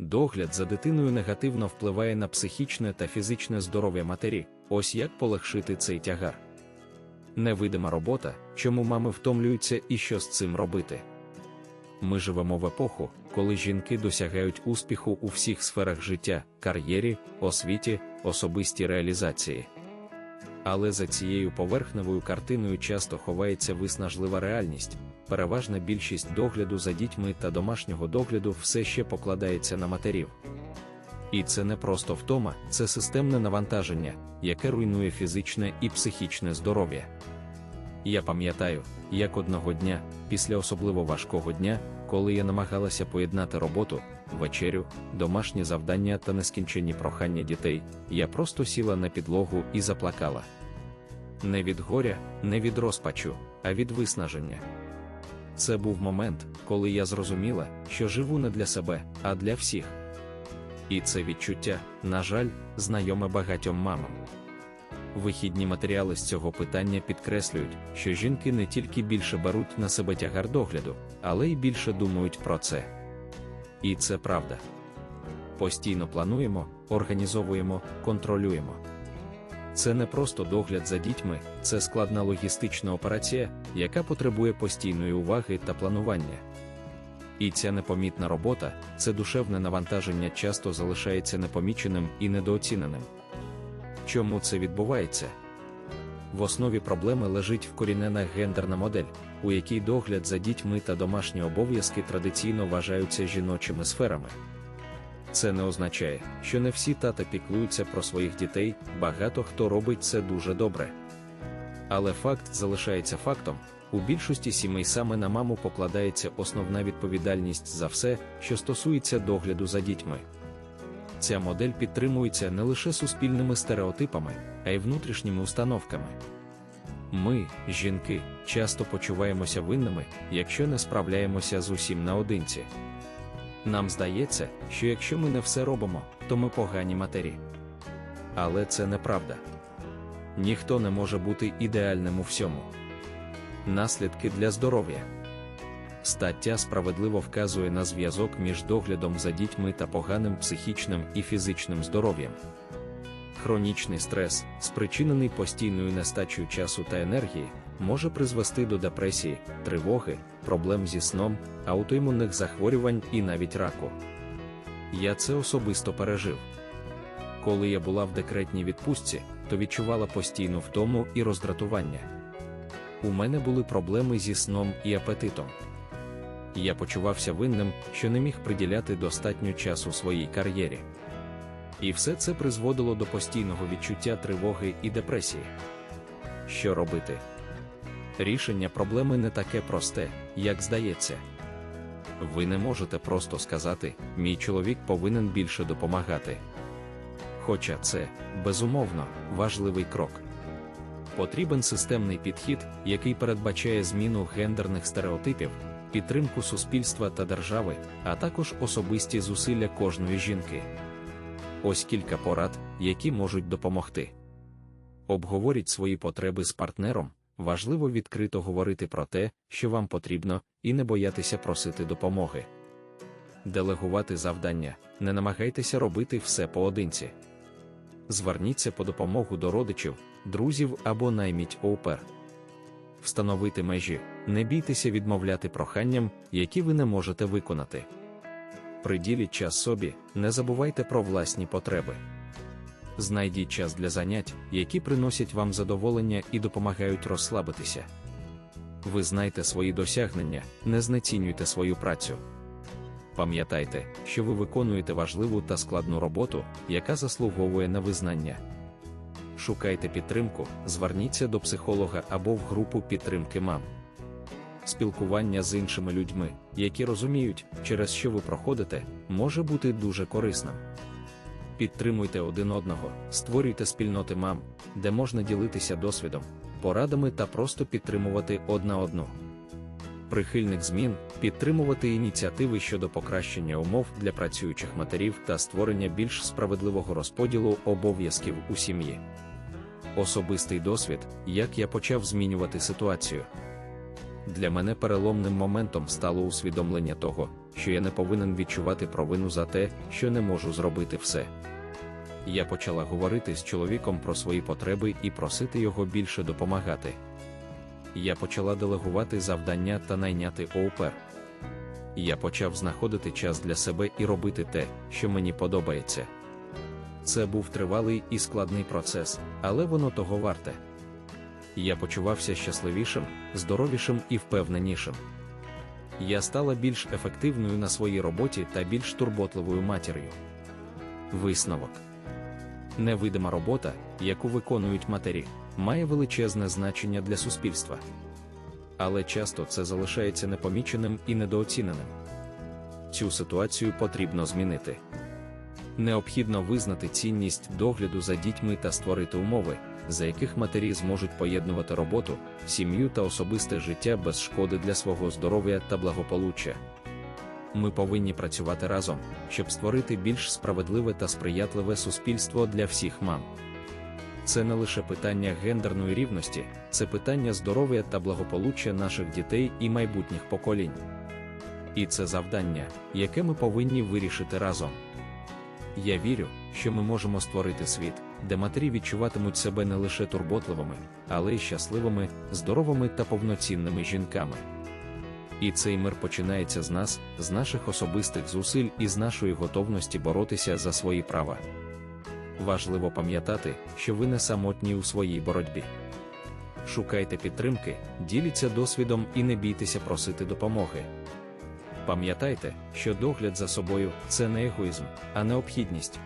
Догляд за дитиною негативно впливає на психічне та фізичне здоров'я матері. Ось як полегшити цей тягар. Невидима робота, чому мами втомлюються і що з цим робити. Ми живемо в епоху, коли жінки досягають успіху у всіх сферах життя, кар'єрі, освіті, особистій реалізації. Але за цією поверхневою картиною часто ховається виснажлива реальність. Переважна більшість догляду за дітьми та домашнього догляду все ще покладається на матерів. І це не просто втома, це системне навантаження, яке руйнує фізичне і психічне здоров'я. Я пам'ятаю, як одного дня, після особливо важкого дня, коли я намагалася поєднати роботу, вечерю, домашні завдання та нескінченні прохання дітей, я просто сіла на підлогу і заплакала. Не від горя, не від розпачу, а від виснаження. Це був момент, коли я зрозуміла, що живу не для себе, а для всіх. І це відчуття, на жаль, знайоме багатьом мамам. Вихідні матеріали з цього питання підкреслюють, що жінки не тільки більше беруть на себе тягар догляду, але й більше думають про це. І це правда. Постійно плануємо, організовуємо, контролюємо. Це не просто догляд за дітьми, це складна логістична операція, яка потребує постійної уваги та планування. І ця непомітна робота, це душевне навантаження часто залишається непоміченим і недооціненим. Чому це відбувається? В основі проблеми лежить вкорінена гендерна модель, у якій догляд за дітьми та домашні обов'язки традиційно вважаються жіночими сферами. Це не означає, що не всі тата піклуються про своїх дітей, багато хто робить це дуже добре. Але факт залишається фактом: у більшості сімей саме на маму покладається основна відповідальність за все, що стосується догляду за дітьми. Ця модель підтримується не лише суспільними стереотипами, а й внутрішніми установками. Ми, жінки, часто почуваємося винними, якщо не справляємося з усім наодинці. Нам здається, що якщо ми не все робимо, то ми погані матері. Але це неправда. Ніхто не може бути ідеальним у всьому. Наслідки для здоров'я. Стаття справедливо вказує на зв'язок між доглядом за дітьми та поганим психічним і фізичним здоров'ям. Хронічний стрес, спричинений постійною нестачею часу та енергії, може призвести до депресії, тривоги, проблем зі сном, аутоімунних захворювань і навіть раку. Я це особисто пережив. Коли я була в декретній відпустці, то відчувала постійну втому і роздратування. У мене були проблеми зі сном і апетитом. Я почувався винним, що не міг приділяти достатньо часу своїй кар'єрі. І все це призводило до постійного відчуття тривоги і депресії. Що робити? Рішення проблеми не таке просте, як здається. Ви не можете просто сказати, мій чоловік повинен більше допомагати. Хоча це, безумовно, важливий крок. Потрібен системний підхід, який передбачає зміну гендерних стереотипів, підтримку суспільства та держави, а також особисті зусилля кожної жінки. Ось кілька порад, які можуть допомогти. Обговоріть свої потреби з партнером. Важливо відкрито говорити про те, що вам потрібно, і не боятися просити допомоги. Делегувати завдання, не намагайтеся робити все поодинці. Зверніться по допомогу до родичів, друзів або найміть оупер. Встановити межі, не бійтеся відмовляти проханням, які ви не можете виконати. Приділіть час собі, не забувайте про власні потреби. Знайдіть час для занять, які приносять вам задоволення і допомагають розслабитися. Ви знайте свої досягнення, не знецінюйте свою працю. Пам'ятайте, що ви виконуєте важливу та складну роботу, яка заслуговує на визнання. Шукайте підтримку, зверніться до психолога або в групу підтримки мам. Спілкування з іншими людьми, які розуміють, через що ви проходите, може бути дуже корисним. Підтримуйте один одного, створюйте спільноти мам, де можна ділитися досвідом, порадами та просто підтримувати одна одну. Прихильник змін підтримувати ініціативи щодо покращення умов для працюючих матерів та створення більш справедливого розподілу обов'язків у сім'ї. Особистий досвід, як я почав змінювати ситуацію. Для мене переломним моментом стало усвідомлення того, що я не повинен відчувати провину за те, що не можу зробити все. Я почала говорити з чоловіком про свої потреби і просити його більше допомагати. Я почала делегувати завдання та найняти оупер. Я почав знаходити час для себе і робити те, що мені подобається. Це був тривалий і складний процес, але воно того варте. Я почувався щасливішим, здоровішим і впевненішим. Я стала більш ефективною на своїй роботі та більш турботливою матір'ю. Висновок невидима робота, яку виконують матері, має величезне значення для суспільства. Але часто це залишається непоміченим і недооціненим. Цю ситуацію потрібно змінити. Необхідно визнати цінність догляду за дітьми та створити умови, за яких матері зможуть поєднувати роботу, сім'ю та особисте життя без шкоди для свого здоров'я та благополуччя. Ми повинні працювати разом, щоб створити більш справедливе та сприятливе суспільство для всіх мам. Це не лише питання гендерної рівності, це питання здоров'я та благополуччя наших дітей і майбутніх поколінь. І це завдання, яке ми повинні вирішити разом. Я вірю, що ми можемо створити світ, де матері відчуватимуть себе не лише турботливими, але й щасливими, здоровими та повноцінними жінками. І цей мир починається з нас, з наших особистих зусиль і з нашої готовності боротися за свої права. Важливо пам'ятати, що ви не самотні у своїй боротьбі. Шукайте підтримки, діліться досвідом і не бійтеся просити допомоги. Пам'ятайте, що догляд за собою це не егоїзм, а необхідність.